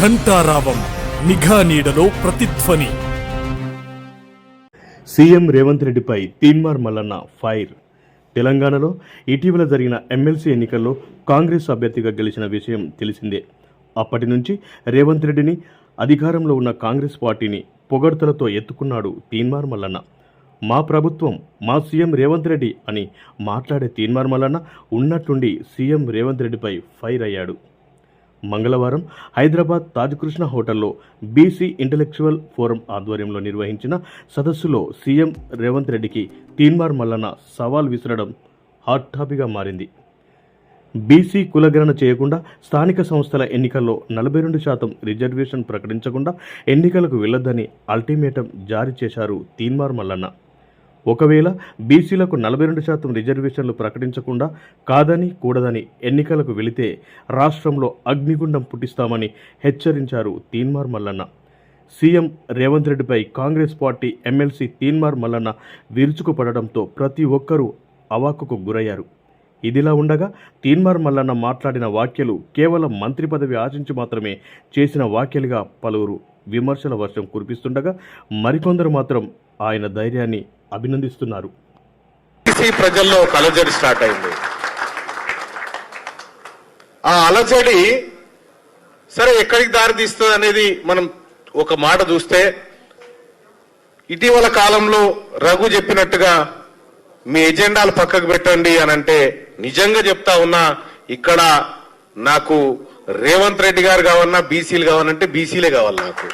ఘంటారావం నిఘా నీడలో ప్రతిధ్వని. సీఎం రేవంత్ రెడ్డిపై తీన్మార్ మల్లన్న ఫైర్. తెలంగాణలో ఇటీవల జరిగిన ఎమ్మెల్సీ ఎన్నికల్లో కాంగ్రెస్ అభ్యర్థిగా గెలిచిన విషయం తెలిసిందే. అప్పటి నుంచి రేవంత్ రెడ్డిని అధికారంలో ఉన్న కాంగ్రెస్ పార్టీని పొగడ్తలతో ఎత్తుకున్నాడు తీన్మార్ మల్లన్న. మా ప్రభుత్వం మా సీఎం రేవంత్ రెడ్డి అని మాట్లాడే తీన్మార్ మల్లన్న ఉన్నట్టుండి సీఎం రేవంత్ రెడ్డిపై ఫైర్ అయ్యాడు. మంగళవారం హైదరాబాద్ తాజ్కృష్ణ హోటల్లో బీసీ ఇంటలెక్చువల్ ఫోరం ఆధ్వర్యంలో నిర్వహించిన సదస్సులో సీఎం రేవంత్ రెడ్డికి తీన్మార్ మల్లన్న సవాల్ విసరడం హాట్ టాపిక్గా మారింది. బీసీ కులగణన చేయకుండా స్థానిక సంస్థల ఎన్నికల్లో నలభై రెండు శాతం రిజర్వేషన్ ప్రకటించకుండా ఎన్నికలకు వెళ్ళొద్దని అల్టిమేటం జారీ చేశారు తీన్మార్ మల్లన్న. ఒకవేళ బీసీలకు నలభై రెండు శాతం రిజర్వేషన్లు ప్రకటించకుండా కాదని కూడదని ఎన్నికలకు వెళితే రాష్ట్రంలో అగ్నిగుండం పుట్టిస్తామని హెచ్చరించారు తీన్మార్ మల్లన్న. సీఎం రేవంత్ రెడ్డిపై Congress party MLC Teenmar Mallanna విరుచుకుపడడంతో ప్రతి ఒక్కరూ అవాకుకు గురయ్యారు. ఇదిలా ఉండగా తీన్మార్ మల్లన్న మాట్లాడిన వ్యాఖ్యలు కేవలం మంత్రి పదవి ఆశించి మాత్రమే చేసిన వ్యాఖ్యలుగా పలువురు విమర్శల వర్షం కురిపిస్తుండగా మరికొందరు మాత్రం ఆయన ధైర్యాన్ని అభినందిస్తున్నారు. ప్రజల్లో ఒక అలజడి స్టార్ట్ అయింది. ఆ అలజడి సరే ఎక్కడికి దారి తీస్తుంది అనేది మనం ఒక మాట చూస్తే ఇటీవల కాలంలో రఘు చెప్పినట్టుగా మీ ఎజెండాలు పక్కకు పెట్టండి అని అంటే నిజంగా చెప్తా ఉన్నా ఇక్కడ నాకు రేవంత్ రెడ్డి గారు కావాలన్నా బీసీలు కావాలంటే బీసీలే కావాలి నాకు.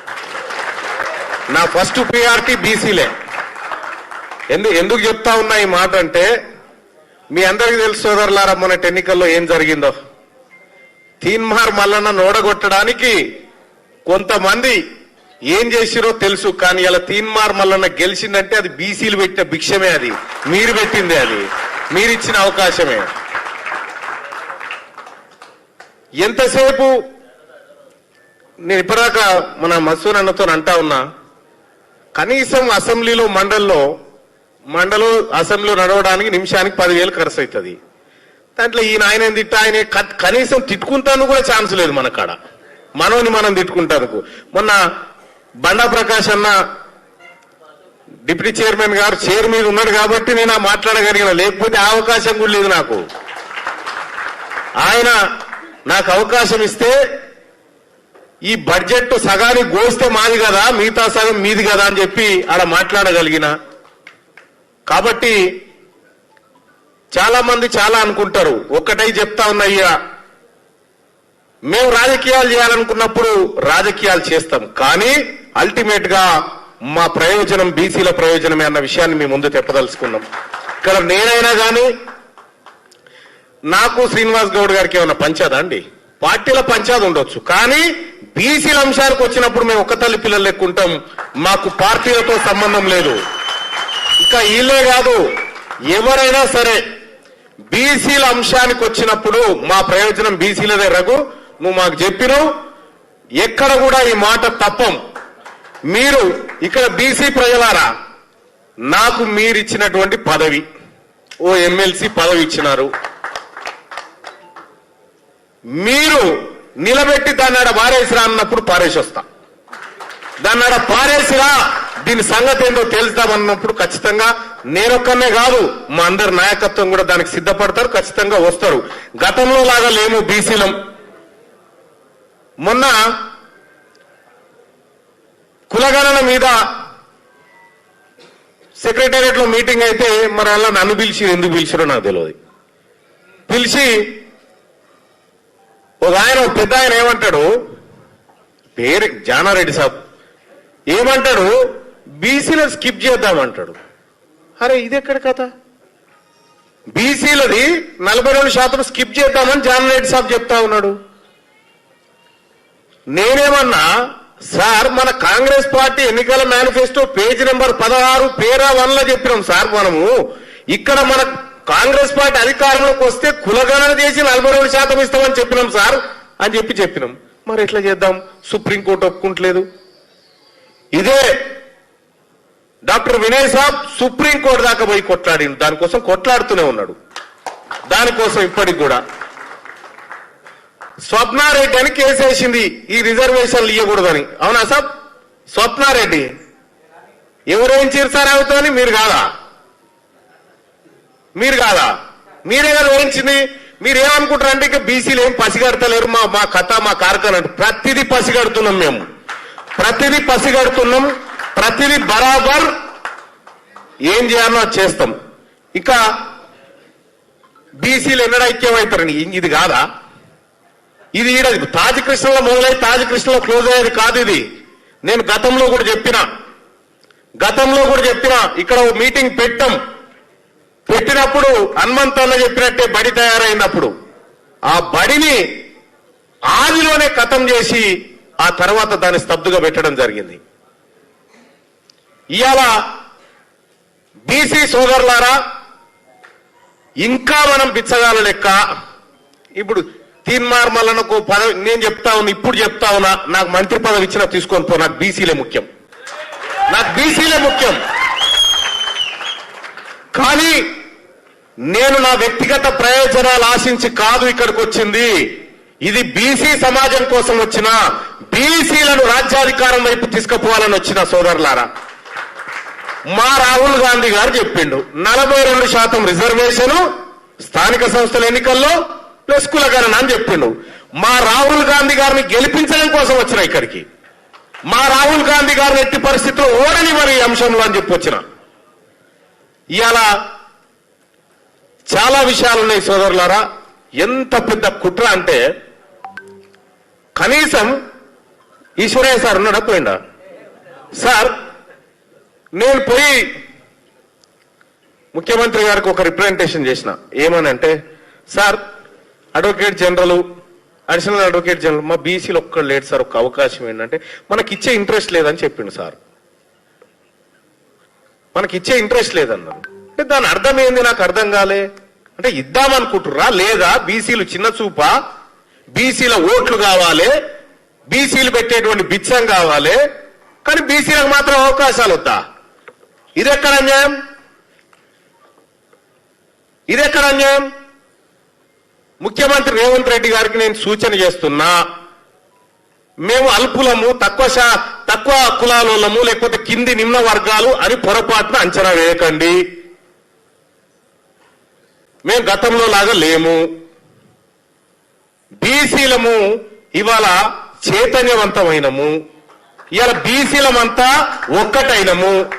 నా ఫస్ట్ ప్రియారిటీ బీసీలే. ఎందు ఎందుకు చెప్తా ఉన్నా ఈ మాట అంటే మీ అందరికీ తెలుసు సోదరులారా మొన్నటి ఎన్నికల్లో ఏం జరిగిందో. తీన్మార్ మల్లన్న నోడగొట్టడానికి కొంతమంది ఏం చేసిరో తెలుసు కానీ ఇలా తీన్మార్ మల్లన్న గెలిచిందంటే అది బీసీలు పెట్టిన భిక్షమే అది. మీరు పెట్టిందే అది. మీరిచ్చిన అవకాశమే. ఎంతసేపు నేను ఇప్పటిదాకా మన మసూర్ అన్నతో అంటా ఉన్నా కనీసం అసెంబ్లీలో మండల్లో మండలం అసెంబ్లీలో నడవడానికి నిమిషానికి పదివేలు ఖర్చు అవుతుంది దాంట్లో ఈయన ఆయన తిట్ట? ఆయన కనీసం తిట్టుకుంటాను కూడా ఛాన్స్ లేదు మన కాడ మనోని మనం తిట్టుకుంటాను మొన్న బండా ప్రకాష్ అన్న డిప్యూటీ చైర్మన్ గారు చైర్ మీద ఉన్నాడు కాబట్టి నేను ఆ మాట్లాడగలిగిన లేకపోతే ఆ అవకాశం కూడా లేదు నాకు. ఆయన నాకు అవకాశం ఇస్తే ఈ బడ్జెట్ సగానికి గోస్తే మాది కదా మిగతా సగం మీది కదా అని చెప్పి ఆడ మాట్లాడగలిగిన కాబట్టి చాలా మంది చాలా అనుకుంటారు. ఒక్కటై చెప్తా ఉన్నయ్యా మేము రాజకీయాలు చేయాలనుకున్నప్పుడు రాజకీయాలు చేస్తాం. కానీ అల్టిమేట్గా మా ప్రయోజనం బీసీల ప్రయోజనమే అన్న విషయాన్ని మీ ముందు తెప్పదలుచుకున్నాం ఇక్కడ నేనైనా కానీ నాకు శ్రీనివాస్ గౌడ్ గారికి ఏమైనా పంచాదా అండి? పార్టీల పంచాది ఉండొచ్చు. కానీ బీసీల అంశాలకు వచ్చినప్పుడు మేము ఒక్క తల్లి పిల్లలు లెక్కుంటాం. మాకు పార్టీలతో సంబంధం లేదు. ఇంకా వీళ్ళే కాదు ఎవరైనా సరే బీసీల అంశానికి వచ్చినప్పుడు మా ప్రయోజనం బీసీలదే రఘు నువ్వు మాకు చెప్పినావు. ఎక్కడ కూడా ఈ మాట తప్పం. మీరు ఇక్కడ బీసీ ప్రజలారా నాకు మీరిచ్చినటువంటి పదవి ఓ ఎమ్మెల్సీ పదవి ఇచ్చినారు. మీరు నిలబెట్టి దాన్ని ఆడ పారేసిరా అన్నప్పుడు పారేసి వస్తా దాన్ని ఆడ పారేసిరా. దీని సంగతి ఏందో తెలుద్దామన్నప్పుడు ఖచ్చితంగా నేనొక్కనే కాదు మా అందరి నాయకత్వం కూడా దానికి సిద్ధపడతారు ఖచ్చితంగా వస్తారు. గతంలో లాగా లేము బీసీలం. మొన్న కులగణన మీద సెక్రటేరియట్లో మీటింగ్ అయితే మరి అలా నన్ను పిలిచి ఎందుకు పిలిచారో నాకు తెలియదు. పిలిచి ఒక ఆయన పెద్ద ఆయన ఏమంటాడు? పేరు జానారెడ్డి సాబ్. ఏమంటాడు? బీసీలను స్కిప్ చేద్దామంటాడు. అరే ఇది ఎక్కడ కథ బీసీలది నలభై రెండు శాతం స్కిప్ చేద్దామని జానారెడ్డి సాబ్ చెప్తా ఉన్నాడు. నేనేమన్నా సార్ మన కాంగ్రెస్ పార్టీ ఎన్నికల మేనిఫెస్టో పేజ్ నెంబర్ పదహారు పేరా వన్లో చెప్పినాం సార్ మనము. ఇక్కడ మన కాంగ్రెస్ పార్టీ అధికారంలోకి వస్తే కులగణన చేసి నలభై రెండు శాతం ఇస్తామని చెప్పినాం సార్ అని చెప్పి చెప్పినాం. మరి ఎట్లా చేద్దాం? సుప్రీంకోర్టు ఒప్పుకుంటలేదు. ఇదే డాక్టర్ వినయ్ సాబ్ సుప్రీంకోర్టు దాకా పోయి కొట్లాడిండు. దానికోసం కొట్లాడుతూనే ఉన్నాడు. దానికోసం ఇప్పటికి కూడా. స్వప్నారెడ్డి అని కేసు వేసింది. ఈ రిజర్వేషన్లు ఇవ్వకూడదని అవునా సాబ్? స్వప్నారెడ్డి. ఎవరేం చేశారు మీరు కాదా? మీరు కాదా? మీరే కదా వేయించింది మీరు ఏమనుకుంటారు అంటే ఇక బీసీలు ఏం పసిగడతలేరు. మా మా కథ మా కార్ఖాన ప్రతిదీ పసిగడుతున్నాం మేము. ప్రతిదీ పసిగడుతున్నాం. ప్రతిదీ బరాబర్ ఏం చేయాలో చేస్తాం. ఇక బీసీలు ఎన్నడ ఐక్యమవుతారని ఇది కాదా? ఇది ఈడ తాజకృష్ణలో మొదలై తాజకృష్ణలో క్లోజ్ అయ్యేది కాదు ఇది. నేను గతంలో కూడా చెప్పిన. గతంలో కూడా చెప్పిన. ఇక్కడ ఒక మీటింగ్ పెట్టాం. పెట్టినప్పుడు హనుమంతన్న చెప్పినట్టే బడి తయారైనప్పుడు. ఆ బడిని ఆదిలోనే కథం చేసి ఆ తర్వాత దాన్ని స్తబ్దుగా పెట్టడం జరిగింది. ఇవాళ బీసీ సోదరులారా ఇంకా మనం పిచ్చగాల లెక్క ఇప్పుడు తీన్మార్ మల్లనకు పదవి నేను చెప్తా ఉన్నా ఇప్పుడు చెప్తా ఉన్నా నాకు మంత్రి పదవి ఇచ్చిన తీసుకొని పో నాకు బీసీలే ముఖ్యం. నాకు బీసీలే ముఖ్యం. కానీ నేను నా వ్యక్తిగత ప్రయోజనాలు ఆశించి కాదు ఇక్కడికి వచ్చింది. ఇది బీసీ సమాజం కోసం వచ్చిన బీసీలను రాజ్యాధికారం వైపు తీసుకుపోవాలని వచ్చిన సోదరులారా. మా రాహుల్ గాంధీ గారు చెప్పిండు. నలభై రెండు శాతం రిజర్వేషన్ స్థానిక సంస్థల ఎన్నికల్లో ప్లస్ కులగణన అని చెప్పిండు. మా రాహుల్ గాంధీ గారిని గెలిపించడం కోసం వచ్చిన ఇక్కడికి. మా రాహుల్ గాంధీ గారిని ఎట్టి పరిస్థితుల్లో ఓడని ఈ అంశంలో అని చెప్పి వచ్చిన. ఇవాళ చాలా విషయాలు ఉన్నాయి సోదరులారా. ఎంత పెద్ద కుట్ర అంటే కనీసం ఈశ్వరయ్య సార్ ఉన్నాడా పోయిండా? సార్ నేను పోయి ముఖ్యమంత్రి గారికి ఒక రిప్రజెంటేషన్ చేసిన. ఏమని అంటే sir advocate general additional advocate general మా బీసీలో ఒక్కడు లేడు సార్ ఒక అవకాశం ఏంటంటే మనకి ఇచ్చే ఇంట్రెస్ట్ లేదని చెప్పిండు సార్. మనకి ఇచ్చే ఇంట్రెస్ట్ లేదన్నారు. అంటే దాని అర్థం ఏంది? నాకు అర్థం కాలే. అంటే ఇద్దామనుకుంటుర్రా? లేదా బీసీలు చిన్న చూపా? బీసీల ఓట్లు కావాలి. బీసీలు పెట్టేటువంటి బిచ్చం కావాలి. కానీ బీసీలకు మాత్రం అవకాశాలు వద్దా ఇది ఎక్కడ అన్యాయం? ఇది ఎక్కడ అన్యాయం? ముఖ్యమంత్రి రేవంత్ రెడ్డి గారికి నేను సూచన చేస్తున్నా మేము అల్పులము తక్కువ శా- తక్కువ కులాలోళ్ళము లేకపోతే కింది నిమ్న వర్గాలు అని పొరపాటున అంచనా వేయకండి. మేము గతంలో లాగా లేము. బీసీలము ఇవాళ చైతన్యవంతమైనము. ఇవాళ బీసీలమంతా ఒక్కటైనము.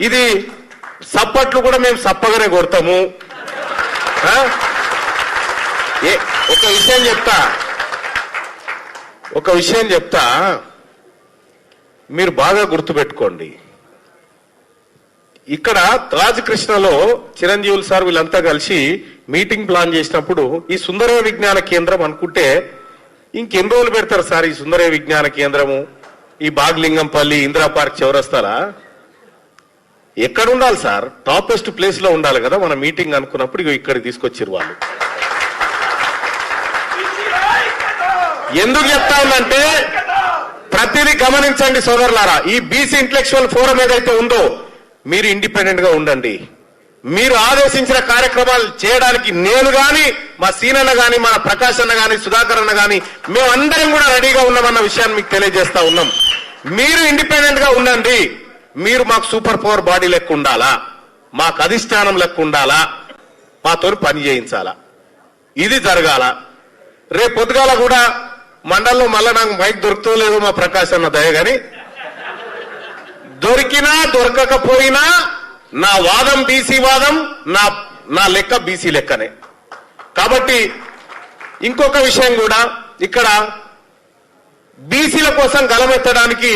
ఇది సప్పట్లు కూడా మేము సప్పగానే కొడతాము. ఒక విషయం చెప్తా. ఒక విషయం చెప్తా. మీరు బాగా గుర్తుపెట్టుకోండి. ఇక్కడ రాజకృష్ణలో చిరంజీవులు సార్ వీళ్ళంతా కలిసి మీటింగ్ ప్లాన్ చేసినప్పుడు ఈ సుందరయ విజ్ఞాన కేంద్రం అనుకుంటే ఇంకెన్ని రోజులు పెడతారు సార్ ఈ సుందరయ విజ్ఞాన కేంద్రము? ఈ బాగ్లింగంపల్లి ఇందిరా పార్క్ చౌరస్తారా ఎక్కడ ఉండాలి సార్? టాపెస్ట్ ప్లేస్లో ఉండాలి కదా మన మీటింగ్ అనుకున్నప్పుడు ఇక్కడ తీసుకొచ్చారు వాళ్ళు. ఎందుకు చెప్తా ఉందంటే ప్రతిదీ గమనించండి సోదరులారా ఈ బీసీ ఇంటలెక్చువల్ ఫోరం ఏదైతే ఉందో మీరు ఇండిపెండెంట్గా ఉండండి. మీరు ఆదేశించిన కార్యక్రమాలు చేయడానికి నేను గాని మా సీనన్న గాని మన ప్రకాష్ అన్న గాని సుధాకర్ అన్న గాని మేమందరం కూడా రెడీగా ఉన్నామన్న విషయాన్ని మీకు తెలియజేస్తా ఉన్నాం. మీరు ఇండిపెండెంట్గా ఉండండి. మీరు మాకు సూపర్ పవర్ బాడీ లెక్క ఉండాలా? మాకు అధిష్టానం లెక్క ఉండాలా? మాతో పని చేయించాలా? ఇది జరగాల. రేపు పొద్దుగాల కూడా మండల్లో మళ్ళీ నాకు మైక్ దొరుకుతో లేదో మా ప్రకాశ్ అన్న దయ గాని. దొరికినా దొరకకపోయినా నా వాదం బీసీ వాదం నా నా లెక్క బీసీ లెక్కనే. కాబట్టి ఇంకొక విషయం కూడా ఇక్కడ బీసీల కోసం గలమెత్తడానికి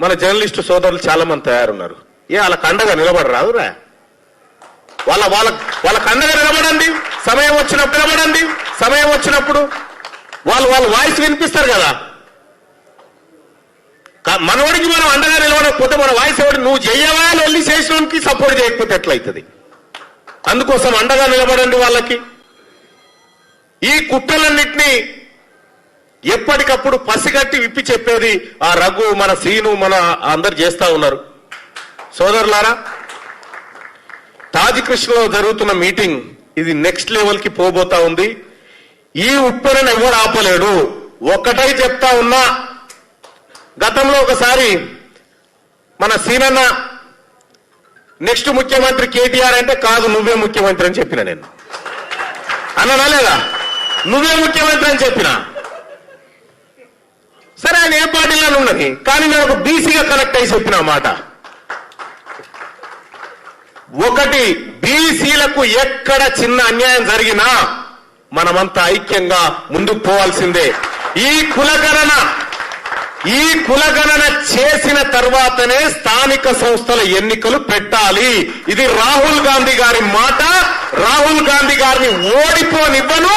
మన జర్నలిస్టు సోదరులు చాలా మంది తయారున్నారు. ఏ వాళ్ళ కండగా నిలబడరాదురా. వాళ్ళ వాళ్ళ వాళ్ళ కండగా నిలబడండి. సమయం వచ్చినప్పుడు నిలబడండి. సమయం వచ్చినప్పుడు వాళ్ళు వాళ్ళ వాయిస్ వినిపిస్తారు కదా. మనవాడికి మనం అండగా నిలబడకపోతే మన వాయిస్ ఎవడు? నువ్వు చేయవా వెళ్ళి చేసినోనికి సపోర్ట్ చేయకపోతే ఎట్లయితుంది? అందుకోసం అండగా నిలబడండి వాళ్ళకి. ఈ కుట్రలన్నింటినీ ఎప్పటికప్పుడు పసిగట్టి విప్పి చెప్పేది ఆ రఘు మన సీను మన అందరు చేస్తా ఉన్నారు. సోదరులారా తాజ్ కృష్ణలో జరుగుతున్న మీటింగ్ ఇది నెక్స్ట్ లెవెల్కి పోబోతా ఉంది. ఈ ఉప్పెనను ఎవడు ఆపలేడు? ఒక్కటై చెప్తా ఉన్నా గతంలో ఒకసారి మన సీనన్న నెక్స్ట్ ముఖ్యమంత్రి కేటీఆర్ అంటే కాదు నువ్వే ముఖ్యమంత్రి అని చెప్పిన నేను. అన్ననా లేదా? నువ్వే ముఖ్యమంత్రి అని చెప్పినా. సరే ఆయన ఏ పార్టీలో ఉన్నది? కానీ నేను ఒక బీసీగా కనెక్ట్ అయి చెప్పిన మాట. ఒకటి బీసీలకు ఎక్కడ చిన్న అన్యాయం జరిగినా మనమంతా ఐక్యంగా ముందుకు పోవాల్సిందే. ఈ కులగణన ఈ కులగణన చేసిన తర్వాతనే స్థానిక సంస్థల ఎన్నికలు పెట్టాలి. ఇది రాహుల్ గాంధీ గారి మాట. రాహుల్ గాంధీ గారిని ఓడిపోనివ్వను.